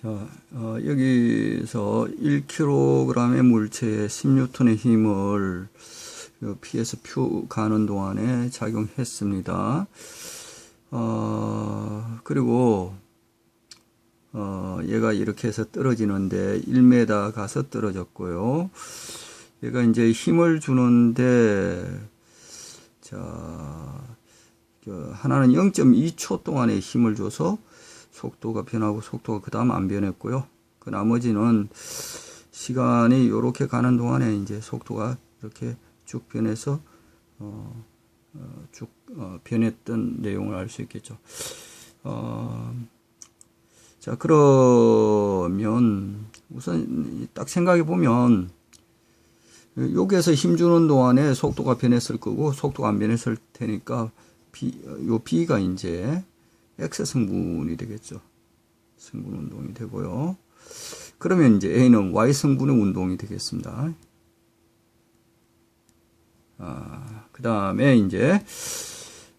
자, 어, 여기서 1kg의 물체에 16톤의 힘을 그 피에서 표 가는 동안에 작용했습니다. 어, 그리고 어, 얘가 이렇게 해서 떨어지는데 1m 가서 떨어졌고요. 얘가 이제 힘을 주는데 자, 그 하나는 0.2초 동안의 힘을 줘서 속도가 변하고 속도가 그 다음 안 변했고요. 그 나머지는 시간이 이렇게 가는 동안에 이제 속도가 이렇게 쭉 변해서 어, 어, 쭉 어, 변했던 내용을 알 수 있겠죠. 어, 자 그러면 우선 딱 생각해 보면 여기에서 힘 주는 동안에 속도가 변했을 거고 속도가 안 변했을 테니까 B, 요 B가 이제 X 성분이 되겠죠. 성분 운동이 되고요. 그러면 이제 A는 Y 성분의 운동이 되겠습니다. 아, 그 다음에 이제,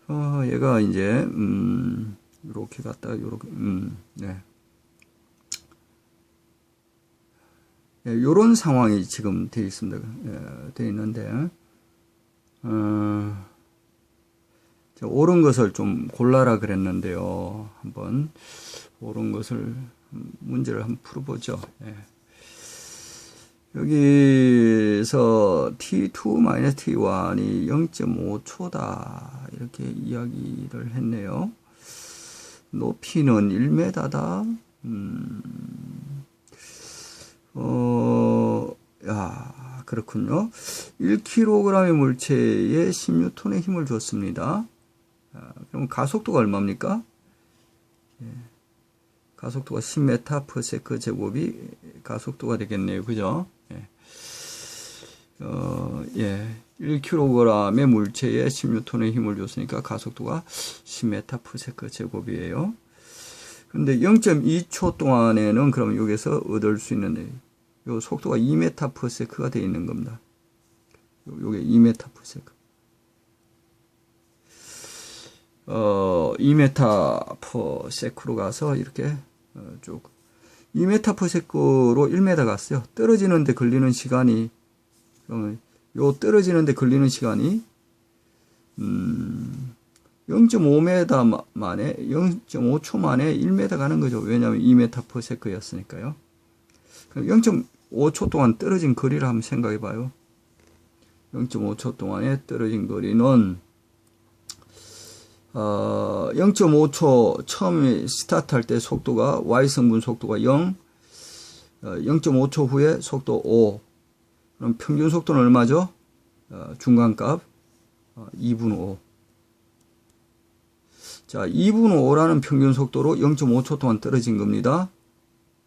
어, 얘가 이제, 음, 요렇게 갔다가 요렇게, 음, 네. 예, 요런 상황이 지금 되어 있습니다. 예, 되어 있는데, 어, 자, 옳은 것을 좀 골라라 그랬는데요. 한번 옳은 것을 문제를 한번 풀어보죠. 예. 여기서 t2-t1이 0.5초다 이렇게 이야기를 했네요. 높이는 1m다. 음, 어, 야, 그렇군요. 1kg의 물체에 16톤의 힘을 줬습니다. 아, 그럼 가속도가 얼마입니까? 예. 가속도가 10m/s 제곱이 가속도가 되겠네요. 그죠? 예. 어, 예. 1kg의 물체에 16톤의 힘을 줬으니까 가속도가 10m/s 제곱이에요. 근데 0.2초 동안에는 그럼 여기서 얻을 수 있는 요 속도가 2m/s가 되어 있는 겁니다. 요게 2m/s. 어, 2m/s로 가서 이렇게 어, 쭉 2m/s로 1m 갔어요. 떨어지는데 걸리는 시간이 그러면 요 떨어지는데 걸리는 시간이 음 0.5m 만에 0.5초 만에 1m 가는 거죠. 왜냐하면 2m/s였으니까요. 그럼 0.5초 동안 떨어진 거리를 한번 생각해 봐요. 0.5초 동안에 떨어진 거리는 어, 0.5초 처음에 스타트 할 때 속도가 Y성분 속도가 0, 어, 0.5초 후에 속도 5. 그럼 평균 속도는 얼마죠? 어, 중간값 어, 2분 5. 자, 2분 5라는 평균 속도로 0.5초 동안 떨어진 겁니다.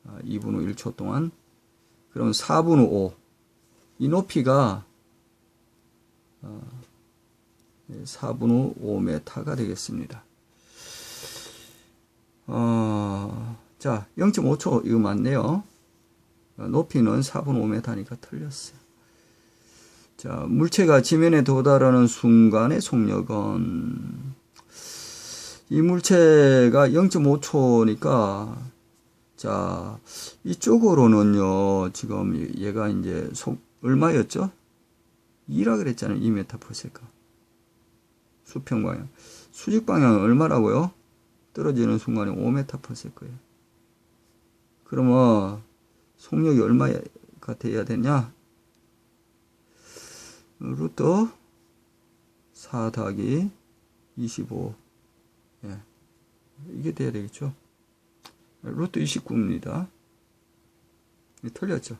아, 2분 5 1초 동안. 그럼 4분 5. 이 높이가 어, 4분 후 5m가 되겠습니다. 어, 자, 0.5초 이거 맞네요. 어, 높이는 4분 5m니까 틀렸어요. 자, 물체가 지면에 도달하는 순간의 속력은 이 물체가 0.5초니까 자, 이쪽으로는요. 지금 얘가 이제 속 얼마였죠? 2라 그랬잖아요. 2m/s가. 수평 방향. 수직 방향은 얼마라고요? 떨어지는 순간에 5m/s 거예요. 그러면 속력이 얼마가 돼야 되냐? 루트 4 더하기 25. 예. 이게 돼야 되겠죠? 루트 29입니다. 틀렸죠?